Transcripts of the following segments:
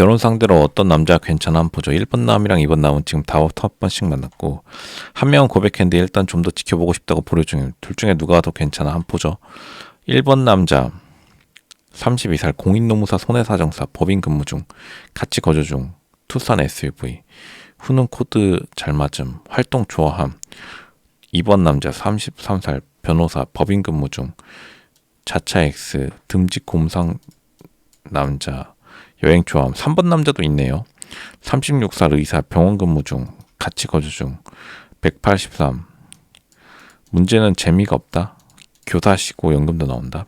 결혼 상대로 어떤 남자 괜찮아 보죠. 1번 남이랑 2번 남은 지금 다섯 번씩 만났고 한 명은 고백했는데 일단 좀 더 지켜보고 싶다고 보류 중이에요. 둘 중에 누가 더 괜찮아 한번 보죠. 1번 남자 32살 공인노무사 손해사정사 법인 근무 중 같이 거주 중 투싼 SUV 후능 코드 잘 맞음 활동 좋아함 2번 남자 33살 변호사 법인 근무 중 자차 X 듬직 곰상 남자 여행 좋아함 3번 남자도 있네요. 36살 의사 병원 근무 중 같이 거주 중. 183 문제는 재미가 없다. 교사시고 연금도 나온다.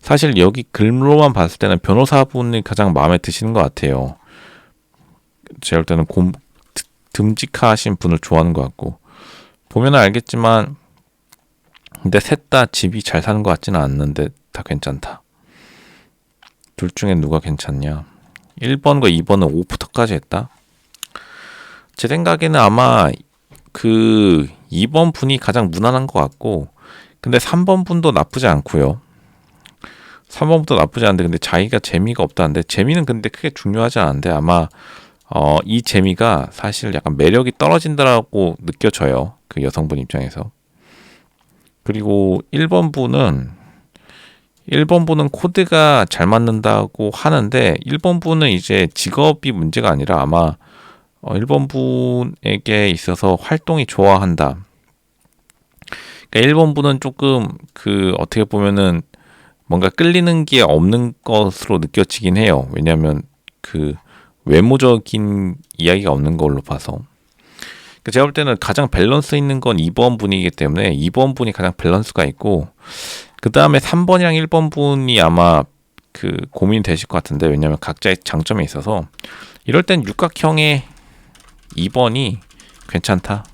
사실 여기 글로만 봤을 때는 변호사분이 가장 마음에 드시는 것 같아요. 제가 볼 때는 곰, 드- 듬직하신 분을 좋아하는 것 같고. 보면 알겠지만 근데 셋 다 집이 잘 사는 것 같지는 않는데 다 괜찮다 둘 중에 누가 괜찮냐 1번과 2번은 오프터까지 했다 제 생각에는 아마 그 2번 분이 가장 무난한 것 같고 근데 3번 분도 나쁘지 않고요 3번부터 나쁘지 않은데 근데 자기가 재미가 없다는데 재미는 근데 크게 중요하지 않은데 아마 어, 이 재미가 사실 약간 매력이 떨어진다라고 느껴져요. 그 여성분 입장에서. 그리고 1번 분은 1번 분은 코드가 잘 맞는다고 하는데 1번 분은 이제 직업이 문제가 아니라 아마 어, 1번 분에게 있어서 활동이 좋아한다. 그러니까 1번 분은 조금 그 어떻게 보면은 뭔가 끌리는 게 없는 것으로 느껴지긴 해요. 왜냐하면 그 외모적인 이야기가 없는 걸로 봐서. 그 제가 볼 때는 가장 밸런스 있는 건 2번 분이기 때문에 2번 분이 가장 밸런스가 있고 그 다음에 3번이랑 1번 분이 아마 그 고민이 되실 것 같은데 왜냐하면 각자의 장점이 있어서 이럴 땐 육각형의 2번이 괜찮다.